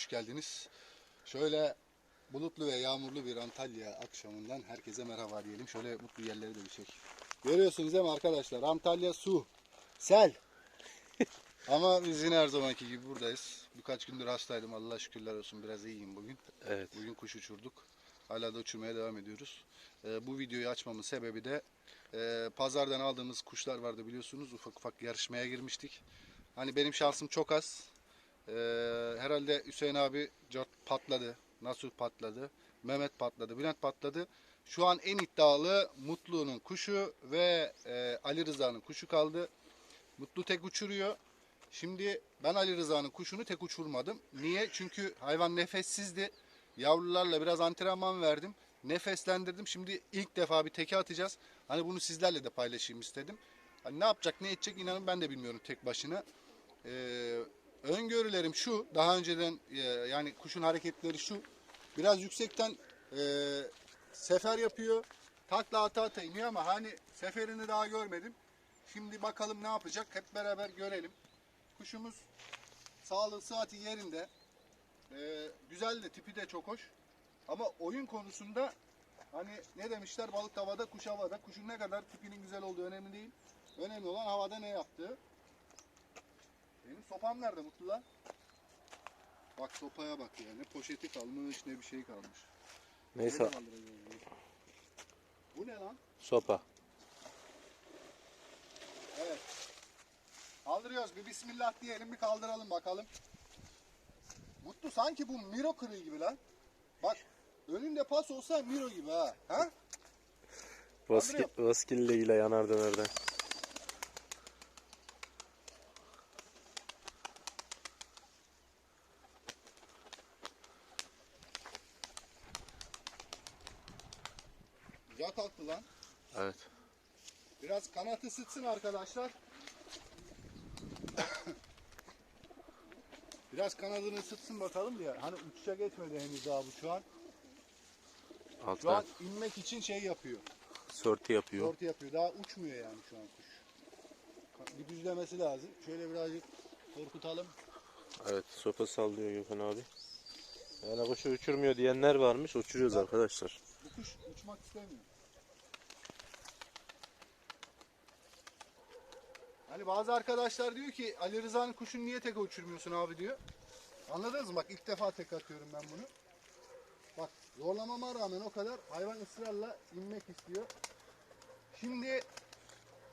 hoş geldiniz. Şöyle bulutlu ve yağmurlu bir Antalya akşamından herkese merhaba diyelim. Şöyle mutlu yerleri de bir çek. Görüyorsunuz değil mi arkadaşlar? Antalya su, sel. Ama biz yine her zamanki gibi buradayız. Birkaç gündür hastaydım. Allah şükürler olsun biraz iyiyim bugün. Evet. Bugün kuş uçurduk. Hala da uçurmaya devam ediyoruz. Ee, bu videoyu açmamın sebebi de e, pazardan aldığımız kuşlar vardı biliyorsunuz. Ufak ufak yarışmaya girmiştik. Hani benim şansım çok az. Ee, herhalde Hüseyin abi patladı. Nasuh patladı. Mehmet patladı. Bülent patladı. Şu an en iddialı Mutlu'nun kuşu ve e, Ali Rıza'nın kuşu kaldı. Mutlu tek uçuruyor. Şimdi ben Ali Rıza'nın kuşunu tek uçurmadım. Niye? Çünkü hayvan nefessizdi. Yavrularla biraz antrenman verdim. Nefeslendirdim. Şimdi ilk defa bir teke atacağız. Hani bunu sizlerle de paylaşayım istedim. Hani ne yapacak, ne edecek inanın ben de bilmiyorum tek başına. Ee, öngörülerim şu. Daha önceden e, yani kuşun hareketleri şu. Biraz yüksekten e, sefer yapıyor. Takla ata ata iniyor ama hani seferini daha görmedim. Şimdi bakalım ne yapacak hep beraber görelim. Kuşumuz sağlığı sıhhati yerinde. Ee, güzel de tipi de çok hoş. Ama oyun konusunda hani ne demişler balık tavada kuş havada. Kuşun ne kadar tipinin güzel olduğu önemli değil. Önemli olan havada ne yaptığı. Benim sopam nerede Mutlu lan? Bak sopaya bak ya. Ne poşeti kalmış ne bir şey kalmış. Neyse bunu? Bu ne lan? sopa. Evet. Kaldırıyoruz. Bir bismillah diyelim bir kaldıralım bakalım. Mutlu sanki bu Miro kırığı gibi lan. Bak önünde pas olsa Miro gibi ha. Ha? Vaskille ile yanar dönerden. Güzel kalktı lan. Evet. Biraz kanat ısıtsın arkadaşlar. Biraz kanadını ısıtsın bakalım diye. Hani uçuşa geçmedi henüz daha bu şu an. Şu Alttan an inmek için şey yapıyor. sorti yapıyor. Orta yapıyor. Daha uçmuyor yani şu an kuş. Bir düzlemesi lazım. Şöyle birazcık korkutalım. Evet sopa sallıyor Gökhan abi. Yani kuşu uçurmuyor diyenler varmış. Uçuruyoruz arkadaşlar. Bu kuş uçmak istemiyor. Hani bazı arkadaşlar diyor ki Ali Rıza'nın kuşunu niye tek uçurmuyorsun abi diyor. Anladınız mı? Bak ilk defa tek atıyorum ben bunu. Bak zorlamama rağmen o kadar hayvan ısrarla inmek istiyor. Şimdi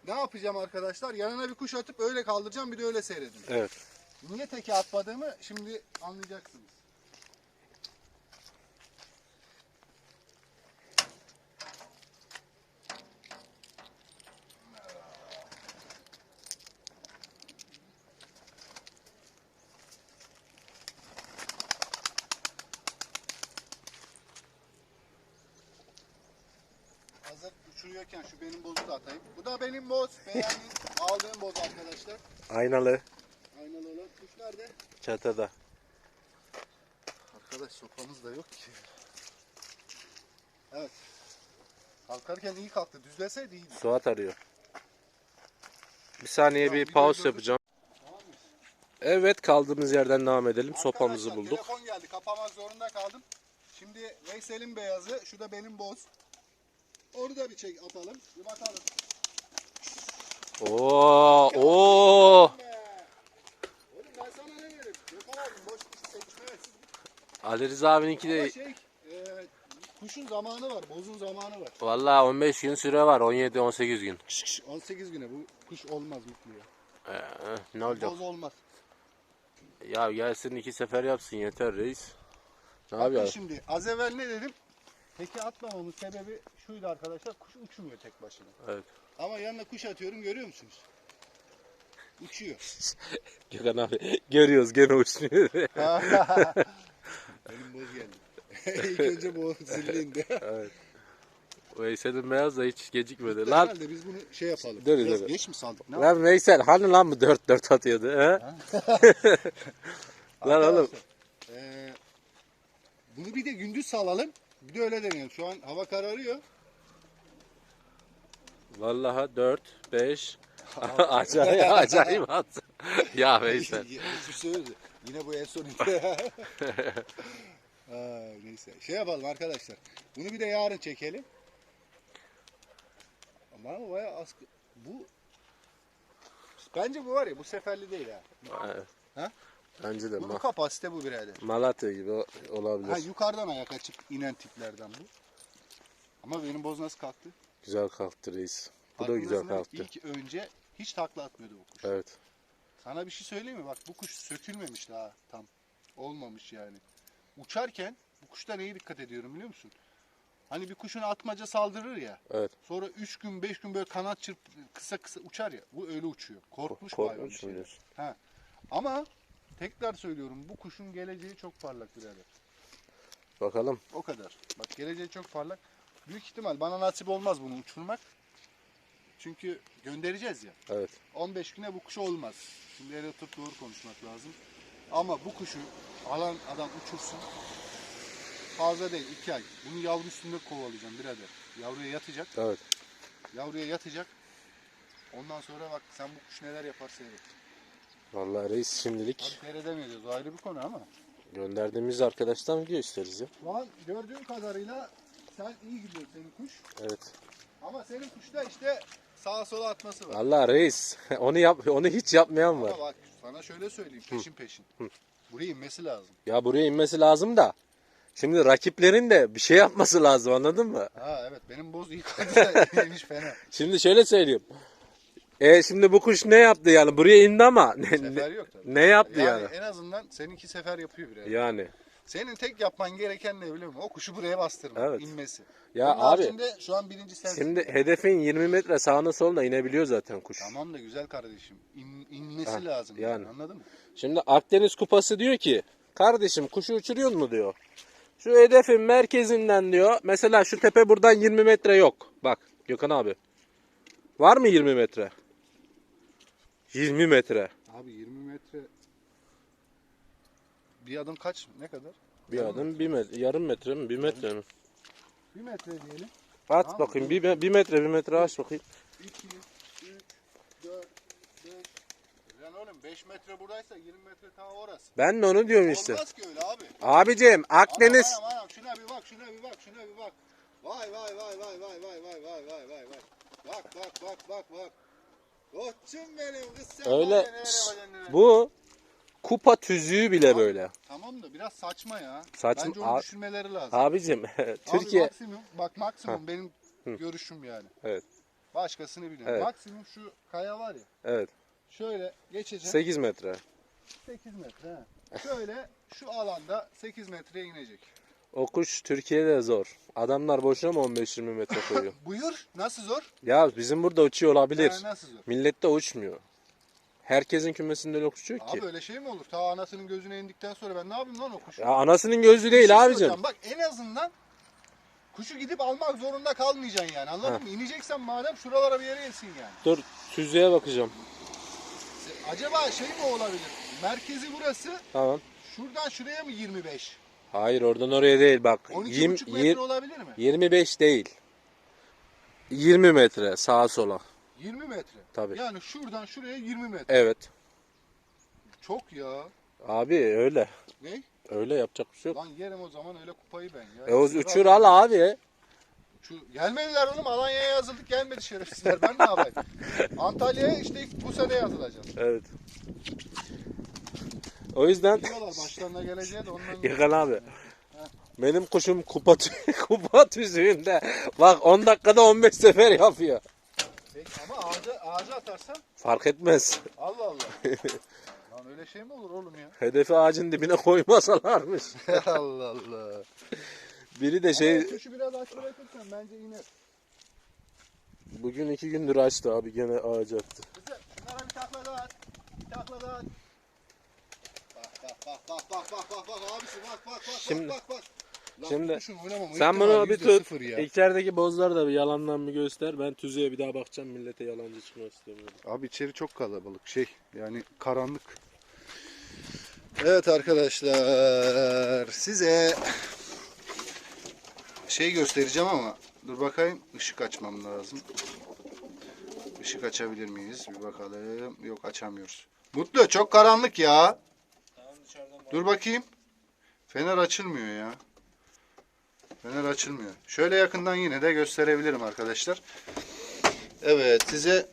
ne yapacağım arkadaşlar? Yanına bir kuş atıp öyle kaldıracağım bir de öyle seyredin. Evet. Niye teke atmadığımı şimdi anlayacaksınız. Hazır uçuruyorken şu benim bozu da atayım. Bu da benim boz. Beğendiğim, aldığım boz arkadaşlar. Aynalı Aynalı olan kuş nerede? çatada. Arkadaş sopamız da yok ki. Evet. Kalkarken iyi kalktı. Düzleseydi iyiydi. Suat arıyor. Bir saniye Tamam, bir videoyu pause yapacağım. Tamam? Evet kaldığımız yerden devam edelim. Sopamızı Arkadaşlar, bulduk. Telefon geldi. Kapamak zorunda kaldım. Şimdi Veysel'in beyazı. Şu da benim boz. Onu da bir çek atalım. Bir bakalım. Oo, oo. Oğlum ben sana ne dedim? Gökhan abim boş kuş seçmez. Ali Rıza abininki Ama de şey, e, kuşun zamanı var. Bozun zamanı var. vallahi 15 gün süre var. 17-18 gün. 18 güne bu kuş olmaz mutluya. Ee, ne olacak? Boz olmaz. Ya gelsin iki sefer yapsın yeter reis. Ne Bakın yapıyor? şimdi az evvel ne dedim? Teke atmamamın sebebi şuydu arkadaşlar. Kuş uçmuyor tek başına. Evet. Ama yanına kuş atıyorum görüyor musunuz? Uçuyor. Gökhan abi görüyoruz gene uçmuyor. Benim boz geldi. İlk önce bu zilli indi. evet. Veysel'in beyaz da hiç gecikmedi. Lan. Lan, Herhalde biz bunu şey yapalım. Dur, Biraz dur. geç mi saldık? Ne lan Veysel hani lan bu 4-4 atıyordu he? lan oğlum. Arkadaşlar, eee, bunu bir de gündüz salalım. Bir de öyle deneyelim. Şu an hava kararıyor. Vallahi 4, 5. acayip acayip at. ya Veysel. Hiçbir şey yok. Yine bu en son Ay, neyse. Şey yapalım arkadaşlar. Bunu bir de yarın çekelim. Ama baya az... Bu... Bence bu var ya bu seferli değil ha. Evet. Ha? Bence de Bu, bu ma- kapasite bu birader. Malatya gibi o- olabilir. Ha yukarıdan ayak açıp inen tiplerden bu. Ama benim boz nasıl kalktı? Güzel kalktı reis. Bu da güzel kalktı. İlk önce hiç takla atmıyordu bu kuş. Evet. Sana bir şey söyleyeyim mi? Bak bu kuş sökülmemiş daha tam. Olmamış yani. Uçarken bu kuşta neye dikkat ediyorum biliyor musun? Hani bir kuşun atmaca saldırır ya. Evet. Sonra 3 gün 5 gün böyle kanat çırp kısa kısa uçar ya. Bu öyle uçuyor. Korkmuş Korkmuş mu diyorsun? Ha. Ama tekrar söylüyorum bu kuşun geleceği çok parlak birader. Bakalım. O kadar. Bak geleceği çok parlak. Büyük ihtimal bana nasip olmaz bunu uçurmak. Çünkü göndereceğiz ya. Evet. 15 güne bu kuş olmaz. Şimdi ele oturup doğru konuşmak lazım. Ama bu kuşu alan adam uçursun. Fazla değil 2 ay. Bunu yavru üstünde kovalayacağım birader. Yavruya yatacak. Evet. Yavruya yatacak. Ondan sonra bak sen bu kuş neler yapar seyret. Vallahi reis şimdilik Tabii seyredemeyeceğiz. O ayrı bir konu ama. gönderdiğimiz arkadaştan video isteriz ya. An gördüğüm kadarıyla sen iyi gidiyor senin kuş. Evet. Ama senin kuşta işte sağa sola atması var. Vallahi reis onu yap onu hiç yapmayan var. Ama bak sana şöyle söyleyeyim peşin peşin. Buraya inmesi lazım. Ya buraya inmesi lazım da. Şimdi rakiplerin de bir şey yapması lazım anladın mı? Ha evet benim boz iyi inmiş fena. Şimdi şöyle söyleyeyim. E şimdi bu kuş ne yaptı yani? Buraya indi ama ne, Sefer yok tabii. ne yaptı Yani, yani? en azından seninki sefer yapıyor bile. Yani. Senin tek yapman gereken ne biliyor musun? O kuşu buraya bastırmak, Evet. inmesi. Ya Onun abi şu an birinci sensin. şimdi hedefin 20 metre sağına soluna inebiliyor zaten kuş. Tamam da güzel kardeşim. İn, inmesi Ha, lazım. yani. Yani. Anladın mı? Şimdi Akdeniz Kupası diyor ki kardeşim kuşu uçuruyor mu diyor. Şu hedefin merkezinden diyor. Mesela şu tepe buradan 20 metre yok. Bak Gökhan abi. Var mı 20 metre? 20 metre. Abi 20 metre bir adım kaç? Ne kadar? Bir Yarım adım bir metre, yarım metre mi? Bir metre mi? Bir metre diyelim. At Tamam, bakayım. Bir, me- bir metre bir metre aç bakayım. 2, 3, 4, 5. Lan oğlum 5 metre buradaysa 20 metre ta orası. Ben de onu diyorum işte. Olmaz ki öyle abi. Abicim Akdeniz. Anam, anam, anam, şuna bir bak, şuna bir bak, şuna bir bak. Vay vay vay vay vay vay vay vay vay vay vay. Bak bak bak bak bak. Koçum benim kız sen Öyle nereye bakacaksın, nereye? bu kupa tüzüğü bile böyle. Tamam da biraz saçma ya. Saçma- Bence onu Abi- düşünmeleri lazım. Abicim Abi Türkiye maksimum, bak maksimum benim görüşüm yani. Evet. Başkasını bilmiyorum. Evet. Maksimum şu kaya var ya. evet Şöyle geçecek 8 metre. 8 metre. he. Şöyle şu alanda 8 metreye inecek. O kuş Türkiye'de zor. Adamlar boşuna mı 15-20 metre koyuyor? Buyur. Nasıl zor? ya bizim burada uçuyor olabilir. Ha, nasıl zor? Millette uçmuyor. Herkesin kümesinde öyle uçuyor ki. Abi öyle şey mi olur? Ta anasının gözüne indikten sonra ben ne yapayım lan o kuşu? Ya anasının gözü Bir değil şey abicim. soracağım. Bak en azından kuşu gidip almak zorunda kalmayacaksın yani. Anladın Ha. mı? İneceksen madem şuralara bir yere insin yani. Dur tüzüğe bakacağım. Acaba şey mi olabilir? Merkezi burası. Tamam. Şuradan şuraya mı 25? Hayır oradan oraya değil bak. 12,5 Yirmi- metre yir- olabilir mi? 25 değil. 20 metre sağa sola. 20 metre. Tabii. Yani şuradan şuraya 20 metre. Evet. Çok ya. Abi öyle. Ne? Öyle yapacak bir şey yok. Lan yerim o zaman öyle kupayı ben ya. E o uçur al abi. Uçur- Gelmediler oğlum Alanya'ya yazıldık gelmedi şerefsizler. Ben ne yapayım? Antalya'ya işte bu sene yazılacağım. Evet. O yüzden Biliyorlar başlarına geleceği de ondan. Gökhan abi. Benim kuşum kupa, kupa tüzüğünde. Bak 10 dakikada 15 sefer yapıyor. Peki, ama ağaca, ağaca atarsan Fark etmez. Allah Allah. Lan öyle şey mi olur oğlum ya? Hedefi ağacın dibine koymasalarmış. Allah Allah. Biri de şey Ama kuşu biraz aç bırakırsan bence iner. bugün iki gündür açtı abi gene ağaç attı. Kızım şunlara bir takla daha at. Bir takla daha at. Bak bak bak bak bak bak bak bak abisi bak bak bak Şimdi- bak bak. Lan şimdi Sen bunu bir tut. İçerideki bozlar da bir yalandan bir göster. Ben tüzüğe bir daha bakacağım. Millete yalancı çıkmak istemiyorum. Abi içeri çok kalabalık şey yani karanlık. Evet arkadaşlar size şey göstereceğim ama dur bakayım ışık açmam lazım. Işık açabilir miyiz? Bir bakalım. Yok açamıyoruz. Mutlu çok karanlık ya. Tamam dışarıdan Dur bakayım. Fener açılmıyor ya. Fener açılmıyor. Şöyle yakından yine de gösterebilirim arkadaşlar. Evet size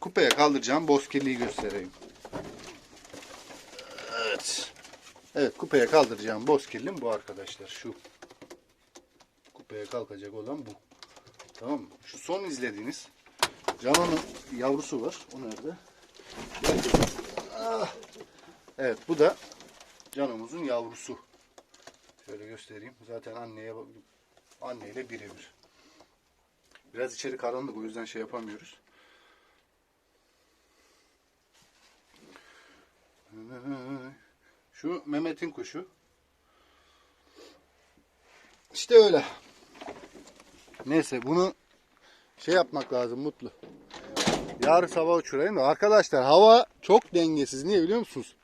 kupeye kaldıracağım bozkirliği göstereyim. Evet. Evet kupeye kaldıracağım bozkirlim bu arkadaşlar. Şu. Kupeye kalkacak olan bu. Tamam mı? Şu son izlediğiniz Canon'un yavrusu var. O nerede? Ah. Evet bu da Canomuzun yavrusu. Şöyle göstereyim. Zaten anneye anneyle birebir. Biraz içeri karanlık o yüzden şey yapamıyoruz. Şu Mehmet'in kuşu. İşte öyle. Neyse bunu şey yapmak lazım mutlu. Yarın sabah uçurayım da. Arkadaşlar hava çok dengesiz. Niye biliyor musunuz?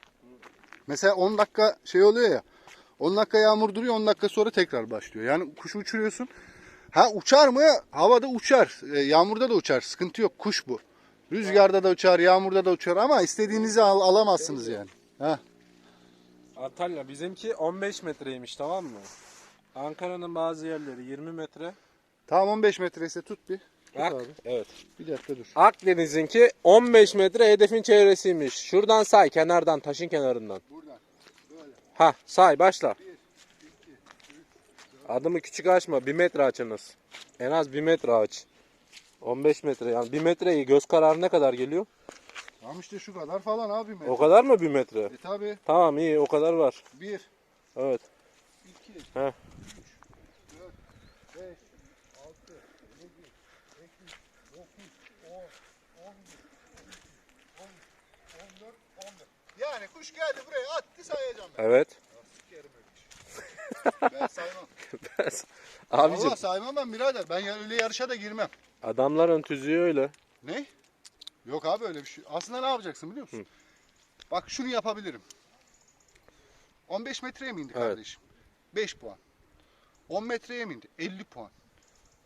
Mesela 10 dakika şey oluyor ya. 10 dakika yağmur duruyor 10 dakika sonra tekrar başlıyor. Yani kuşu uçuruyorsun. Ha uçar mı? Havada uçar. E, yağmurda da uçar. Sıkıntı yok. Kuş bu. Rüzgarda da uçar, yağmurda da uçar ama istediğinizi al- alamazsınız yani. Ha. Antalya bizimki 15 metreymiş tamam mı? Ankara'nın bazı yerleri 20 metre. Tamam 15 metre ise tut bir. Tut Bak. abi. Evet. Bir dakika dur. Akdeniz'inki 15 metre hedefin çevresiymiş. Şuradan say kenardan taşın kenarından. Buradan. Ha say başla. Adımı küçük açma. 1 metre açınız. En az 1 metre aç. 15 metre yani 1 metreyi göz kararı ne kadar geliyor? Tamam işte şu kadar falan abi. O kadar mı 1 metre? E tabi. Tamam iyi o kadar var. 1, Evet. 2, Heh. 5, 6, 7, 8, 9, 10, 11, 12, 14, 15. Yani kuş geldi buraya attı sayacağım ben. Evet. Şey. ben saymam. Abicim Valla saymam ben birader. Ben öyle yarışa da girmem. adamların tüzüğü öyle. Ne? Yok abi öyle bir şey. Aslında ne yapacaksın biliyor musun? Bak şunu yapabilirim. 15 metreye mi indi Evet. kardeşim? 5 puan. 10 metreye mi indi? 50 puan.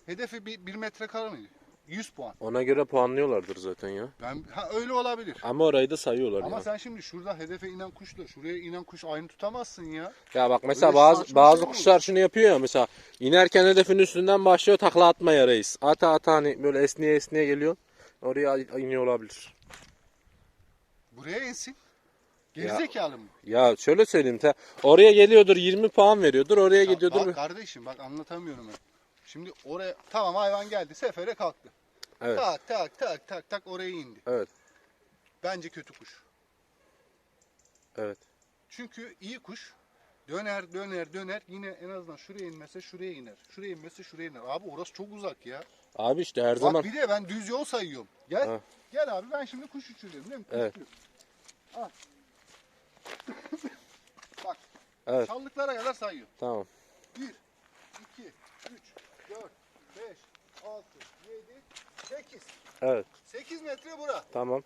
Hedefi 1 metre kare mıydı? 100 puan. Ona göre puanlıyorlardır zaten ya. Ben ha öyle olabilir. Ama orayı da sayıyorlar Ama ya. sen şimdi şurada hedefe inen kuşla şuraya inen kuş aynı tutamazsın ya. Ya bak mesela Öyle bazı saçma bazı şey mi kuşlar şunu yapıyor ya mesela inerken hedefin üstünden başlıyor takla atmaya reis. Ata ata hani böyle esniye esniye geliyor. Oraya iniyor olabilir. Buraya insin. Gerizekalı mı? Ya şöyle söyleyeyim te oraya geliyordur 20 puan veriyordur oraya Ya gidiyordur. bak kardeşim bak anlatamıyorum ben. Şimdi oraya tamam hayvan geldi sefere kalktı. Evet. Tak tak tak tak tak oraya indi. Evet. Bence kötü kuş. Evet. Çünkü iyi kuş döner döner döner yine en azından şuraya inmese şuraya iner. Şuraya inmese şuraya iner. Abi orası çok uzak ya. Abi işte her Bak zaman bir de ben düz yol sayıyorum. Gel. Ha. Gel abi ben şimdi kuş uçuruyorum değil mi? Kuş Evet. uçuruyorum. Al. Bak Evet. çallıklara kadar sayıyorum. tamam. 1, 2, 3, 4, 5, 6, 7, 8. Evet. 8 metre bura. Tamam.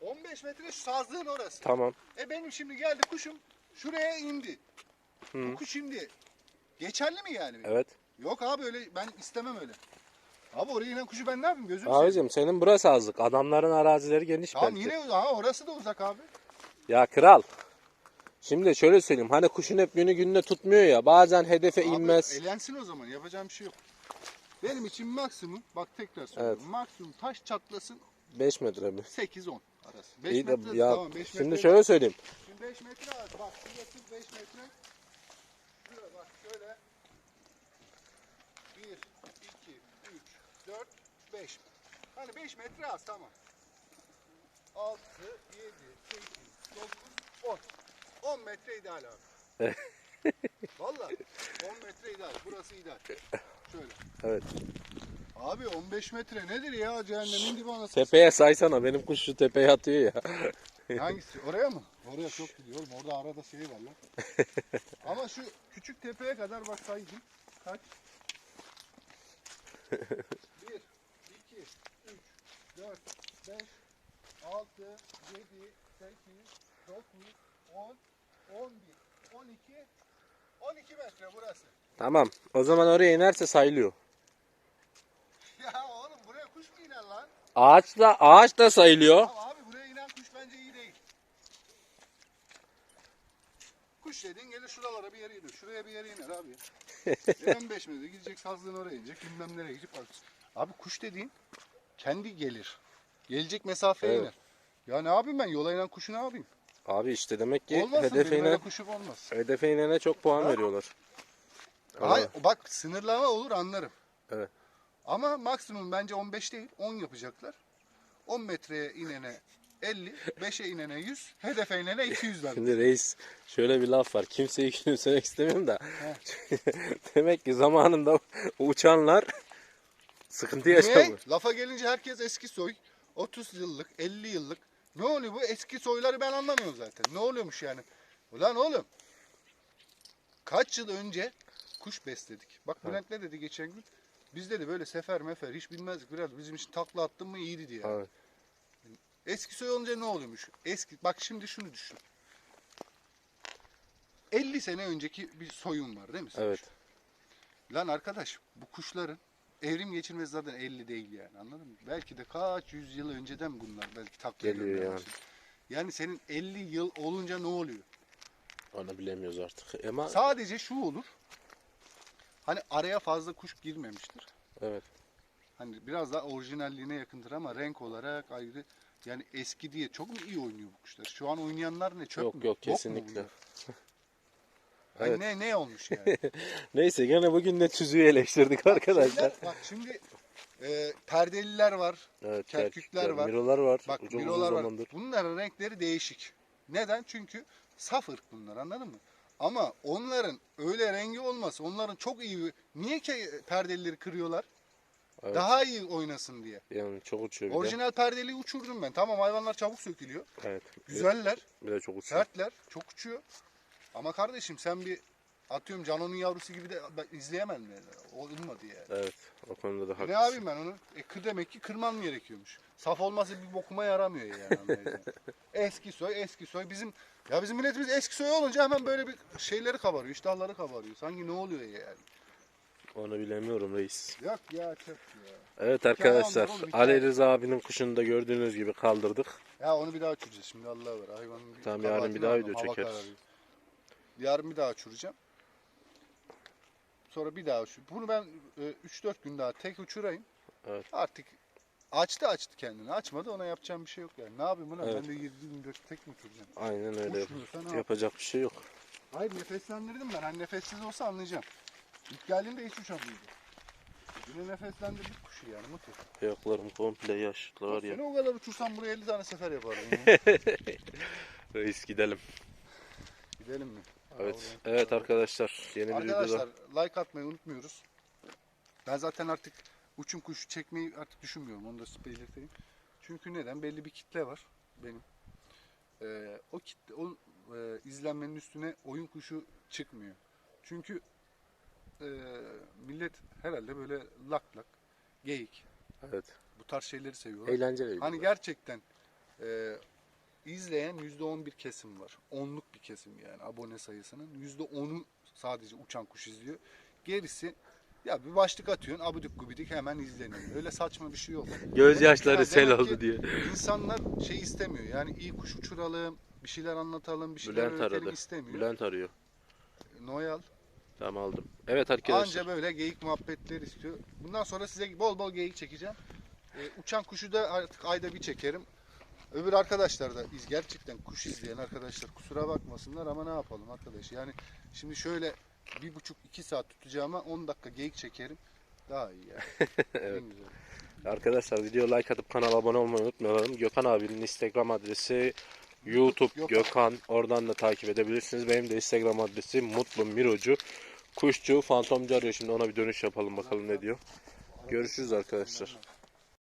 15 metre şu sazlığın orası. Tamam. E benim şimdi geldi kuşum şuraya indi. Hı. Bu kuş şimdi geçerli mi yani? benim? Evet. Yok abi öyle ben istemem öyle. Abi oraya inen kuşu ben ne yapayım seveyim. Abicim senin burası azlık. Adamların arazileri geniş Tamam belki. yine aha, orası da uzak abi. Ya kral. Şimdi şöyle söyleyeyim. Hani kuşun hep günü gününe tutmuyor ya. Bazen hedefe Abi inmez. elensin o zaman yapacağım bir şey yok. Benim için maksimum bak tekrar söylüyorum. Maksimum taş çatlasın 5 metre mi? 8-10 arası. 5 İyi de metre ya tamam 5 şimdi metre. şöyle söyleyeyim. Şimdi 5 metre az. Bak şurası 5 metre. Şuraya bak şöyle. 1, 2, 3, 4, 5. Hani 5 metre az tamam. 6, 7, 8, 9, 10. 10 metre ideal abi. Vallahi 10 metre ideal. Burası ideal. Şöyle. Evet. Abi 15 metre nedir ya? Cehennemin dibi anasını. Tepeye saysana. Benim kuş şu tepeye atıyor ya. Hangisi? Oraya mı? Oraya çok gidiyor oğlum. Orada arada şey var lan. Ama şu küçük tepeye kadar bak sayayım. Kaç? 1, 2, 3, 4, 5, 6, 7, 8, 9, 10, 11, 12, 12 metre burası. Tamam. O zaman oraya inerse sayılıyor. Ya oğlum buraya kuş mu iner lan? Ağaç da ağaç da sayılıyor. Tamam abi buraya inen kuş bence iyi değil. kuş dediğin gelir şuralara bir yere iner. Şuraya bir yere iner abi. ya. 15 metre gidecek sazlığın oraya inecek. Bilmem nereye gidecek. Abi kuş dediğin kendi gelir. Gelecek mesafeye Evet. iner. Ya ne yapayım ben? Yola inen kuşu ne yapayım? Abi işte demek ki Olmasın hedefe inen, kuşum olmaz. hedefe inene çok puan veriyorlar. Hayır, bak sınırlama olur anlarım. Evet. Ama maksimum bence 15 değil 10 yapacaklar. 10 metreye inene 50, 5'e inene 100, hedefe inene 200 ver. Şimdi reis şöyle bir laf var. Kimseyi küçümsemek istemiyorum da. Demek ki zamanında uçanlar sıkıntı Niye? yaşamış. Lafa gelince herkes eski soy. 30 yıllık, 50 yıllık. Ne oluyor bu? Eski soyları ben anlamıyorum zaten. Ne oluyormuş yani? Ulan oğlum. Kaç yıl önce kuş besledik. Bak Bülent ne dedi geçen gün? Biz dedi böyle sefer mefer hiç bilmezdik. Biraz bizim için takla attın mı iyiydi diye. Evet. Eski soy olunca ne oluyormuş? Eski bak şimdi şunu düşün. 50 sene önceki bir soyun var değil mi? Evet. Lan arkadaş bu kuşların evrim geçirmesi zaten 50 değil yani anladın mı? Belki de kaç yüz yıl önceden bunlar belki takla Geliyor yani. başladı. Yani senin 50 yıl olunca ne oluyor? Onu bilemiyoruz artık. Ama Sadece şu olur. Hani araya fazla kuş girmemiştir. evet. Hani biraz daha orijinalliğine yakındır ama renk olarak ayrı. Yani eski diye çok mu iyi oynuyor bu kuşlar? Şu an oynayanlar ne çöp Yok, mü? yok, kesinlikle. Hani Evet. ne ne olmuş yani? Neyse gene bugün de tüzüğü eleştirdik arkadaşlar. Şeyler, bak şimdi e, perdeliler var. Evet, kerkükler var. Mirolar var. Bak uzun, mirolar uzun var. zamandır. Bunların renkleri değişik. Neden? Çünkü saf ırk bunlar anladın mı? Ama onların öyle rengi olması, onların çok iyi... Niye ki perdelileri kırıyorlar? Evet. Daha iyi oynasın diye. Yani çok uçuyor bir de. Orijinal perdeliği uçurdum ben. Tamam hayvanlar çabuk sökülüyor. Evet. Güzeller, Bir de çok uçuyor. sertler, çok uçuyor. Ama kardeşim sen bir atıyorum Cano'nun yavrusu gibi de ben izleyemem mi? Olmadı yani. Evet. O konuda da Ne haklısın. yapayım ben onu? E, kır demek ki kırmam gerekiyormuş. Saf olması bir bokuma yaramıyor yani. eski soy, eski soy. Bizim ya bizim milletimiz eski soy olunca hemen böyle bir şeyleri kabarıyor, iştahları kabarıyor. Sanki ne oluyor yani? Onu bilemiyorum reis. Yok ya çok ya. Evet arkadaşlar. oğlum, hikaye. Ali Rıza abinin kuşunu da gördüğünüz gibi kaldırdık. Ya onu bir daha uçuracağız şimdi Allah ver. Hayvanın Tamam, yarın kabahatini bir daha video hava çekeriz. kararıyor. Yarın bir daha uçuracağım. Sonra bir daha uçur. Bunu ben e, 3-4 gün daha tek uçurayım. Evet. Artık açtı açtı kendini. Açmadı ona yapacağım bir şey yok yani. Ne yapayım buna? Evet. Ben de 7 24 tek mi uçuracağım? Aynen öyle. Uçmuyorsa ne yap- Yapacak bir şey yok. Hayır nefeslendirdim ben. Hani nefessiz olsa anlayacağım. İlk geldiğinde hiç uçamıyordu. Yine nefeslendirdik kuşu yani Muti. Ayaklarım komple yaşlı var ya. Seni o kadar uçursam buraya 50 tane sefer yaparım. ya. Reis gidelim. Gidelim mi? Evet. Evet arkadaşlar. Yeni bir Arkadaşlar like atmayı unutmuyoruz. Ben zaten artık uçum kuşu çekmeyi artık düşünmüyorum. Onu da belirteyim. Çünkü neden? Belli bir kitle var benim. Ee, o kitle, o e, izlenmenin üstüne oyun kuşu çıkmıyor. Çünkü e, millet herhalde böyle lak lak, geyik Evet. bu tarz şeyleri seviyorlar. Eğlenceli videolar. Hani gerçekten e, izleyen %11 kesim var. Onluk bir kesim yani abone sayısının. %10'u sadece uçan kuş izliyor. Gerisi ya bir başlık atıyorsun abidik gubidik hemen izleniyor. Öyle saçma bir şey yok. Gözyaşları ki- sel oldu diye. İnsanlar şey istemiyor yani iyi kuş uçuralım, bir şeyler anlatalım, bir şeyler Bülent öğretelim aradı. istemiyor. Bülent arıyor. Noyal Tamam aldım. Evet arkadaşlar. anca böyle geyik muhabbetleri istiyor. Bundan sonra size bol bol geyik çekeceğim. Ee, uçan kuşu da artık ayda bir çekerim. Öbür arkadaşlar da iz gerçekten kuş izleyen arkadaşlar kusura bakmasınlar ama ne yapalım arkadaş. Yani şimdi şöyle bir buçuk iki saat tutacağıma 10 dakika geyik çekerim. Daha iyi yani. Evet. En güzel. Arkadaşlar video like atıp kanala abone olmayı unutmayalım. Gökhan abinin Instagram adresi YouTube Gökhan. Gökhan. Oradan da takip edebilirsiniz. Benim de Instagram adresi Mutlu Mirocu. Kuşçu, fantomcu arıyor şimdi ona bir dönüş yapalım bakalım ne diyor. Görüşürüz arkadaşlar.